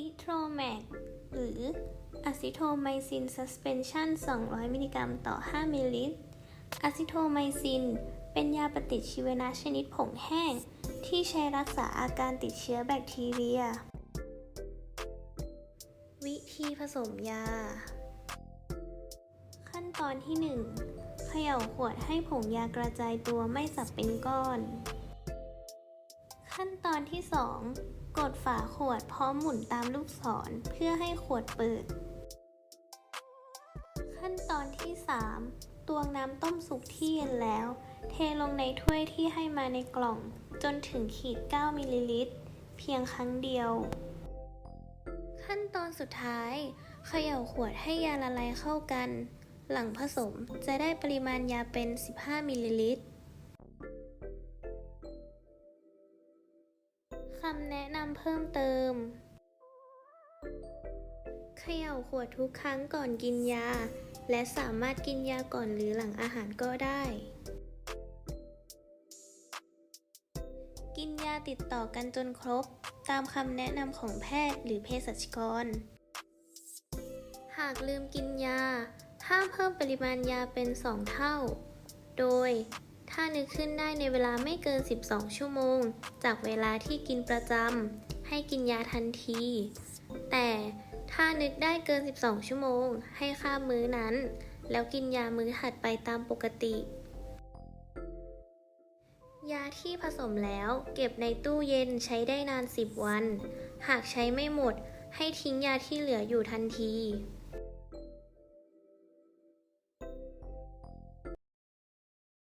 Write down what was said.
ซิโทรแมกหรืออะซิโทไมซินซัสเพนชั่น 200 มิลลิกรัมต่อ 5 มิลลิลิตรอะซิโทไมซิน เป็นยาปฏิชีวนะชนิดผงแห้ง ที่ใช้รักษาอาการติดเชื้อแบคทีเรีย วิธีผสมยา ขั้นตอนที่ 1เขย่าขวดให้ผงยากระจายตัวไม่สับเป็นก้อน ขั้นตอนที่ 2 กดฝาขวดพร้อมหมุนตามลูกศรเพื่อให้ขวดเปิด ขั้นตอนที่ 3 ตวงน้ำต้มสุกที่เย็นแล้ว เทลงในถ้วยที่ให้มาในกล่อง จนถึงขีด 9 มิลลิลิตร เพียงครั้งเดียว ขั้นตอนสุดท้าย เขย่าขวดให้ยาละลายเข้ากัน หลังผสมจะได้ปริมาณยาเป็น 15 มิลลิลิตรำแนะนำเพิ่มเติม เขย่าขวดทุกครั้งก่อนกินยา และสามารถกินยาก่อนหรือหลังอาหารก็ได้ กินยาติดต่อกันจนครบ ตามคำแนะนำของแพทย์หรือเภสัชกร หากลืมกินยา ห้ามเพิ่มปริมาณยาเป็น 2 เท่า โดย ถ้านึกขึ้นได้ในเวลาไม่เกิน 12 ชั่วโมง จากเวลาที่กินประจำ ให้กินยาทันที แต่ถ้านึกได้เกิน 12 ชั่วโมง ให้ข้ามมื้อนั้น แล้วกินยามื้อถัดไปตามปกติ ยาที่ผสมแล้วเก็บในตู้เย็นใช้ได้นาน 10 วัน หากใช้ไม่หมด ให้ทิ้งยาที่เหลืออยู่ทันที